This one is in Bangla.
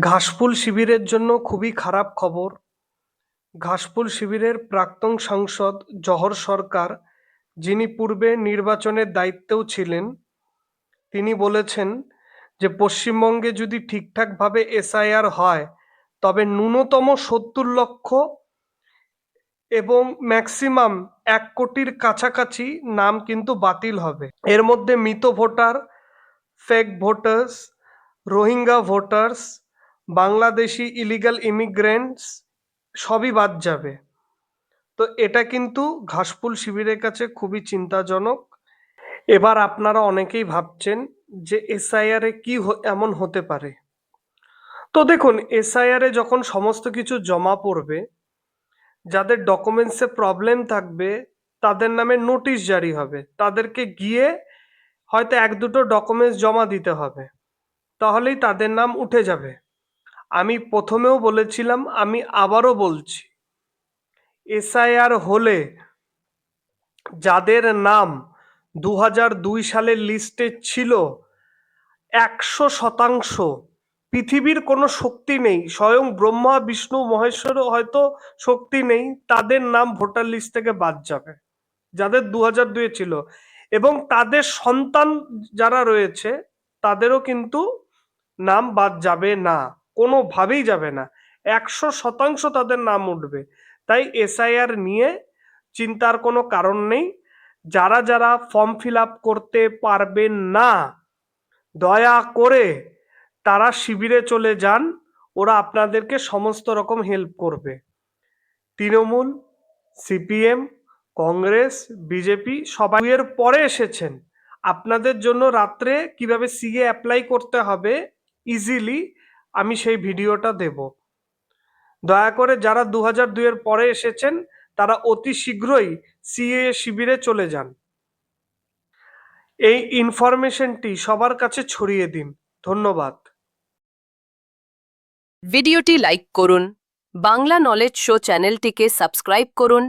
ঘাসফুল শিবিরের জন্য খুবই খারাপ খবর। ঘাসফুল শিবিরের প্রাক্তন সাংসদ জহর সরকার, যিনি পূর্বে নির্বাচনের দায়িত্বেও ছিলেন, তিনি বলেছেন যে, পশ্চিমবঙ্গে যদি ঠিকঠাকভাবে এসআইআর হয়, তবে ন্যূনতম সত্তর লক্ষ এবং ম্যাক্সিমাম এক কোটির কাছাকাছি নাম কিন্তু বাতিল হবে। এর মধ্যে মৃত voter, fake voters, Rohingya voters Bangladeshi illegal immigrants সবই বাদ যাবে। তো এটা কিন্তু ঘাসফুল শিবিরের কাছে খুবই চিন্তাজনক। এবার আপনারা অনেকেই ভাবছেন যে এসআইআর কি এমন হতে পারে। তো দেখুন, এসআইআর যখন সমস্ত কিছু জমা পড়বে, যাদের ডকুমেন্টসে প্রবলেম থাকবে, তাদের নামে নোটিশ জারি হবে। তাদেরকে গিয়ে হয়তো এক দুটো ডকুমেন্টস জমা দিতে হবে। তাহলেই তাদের নাম উঠে যাবে। আমি প্রথমেও বলেছিলাম, আমি আবারও বলছি, এসআইআর হলে যাদের নাম দু দুই সালের লিস্টে ছিল, একশো শতাংশ পৃথিবীর কোনো শক্তি নেই, স্বয়ং ব্রহ্মা, বিষ্ণু, মহেশ্বরও হয়তো শক্তি নেই, তাদের নাম ভোটার লিস্ট থেকে বাদ যাবে, যাদের দু হাজার দুয়ে ছিল। এবং তাদের সন্তান যারা রয়েছে, তাদেরও কিন্তু নাম বাদ যাবে না। কোনোভাবেই যাবে না। একশো শতাংশ তাদের নাম উঠবে। তাই এসআইআর নিয়ে চিন্তার কোনো কারণ নেই। যারা যারা ফর্ম ফিল আপ করতে পারবেন না, দয়া করে তারা শিবিরে চলে যান। ওরা আপনাদেরকে সমস্ত রকম হেল্প করবে। তৃণমূল, সিপিএম, কংগ্রেস, বিজেপি সবাই এর পরে এসেছেন। আপনাদের জন্য রাত্রে কীভাবে সিএ অ্যাপ্লাই করতে হবে? ইজিলি আমি সেই ভিডিওটা দেব। দয়া করে যারা দু হাজার দুইয়ের পরে এসেছেন, তারা অতি শীঘ্রই সিএ শিবিরে চলে যান। এই ইনফরমেশনটি সবার কাছে ছড়িয়ে দিন। ধন্যবাদ। ভিডিওটি লাইক করুন। বাংলা নলেজ শো চ্যানেলটিকে সাবস্ক্রাইব করুন।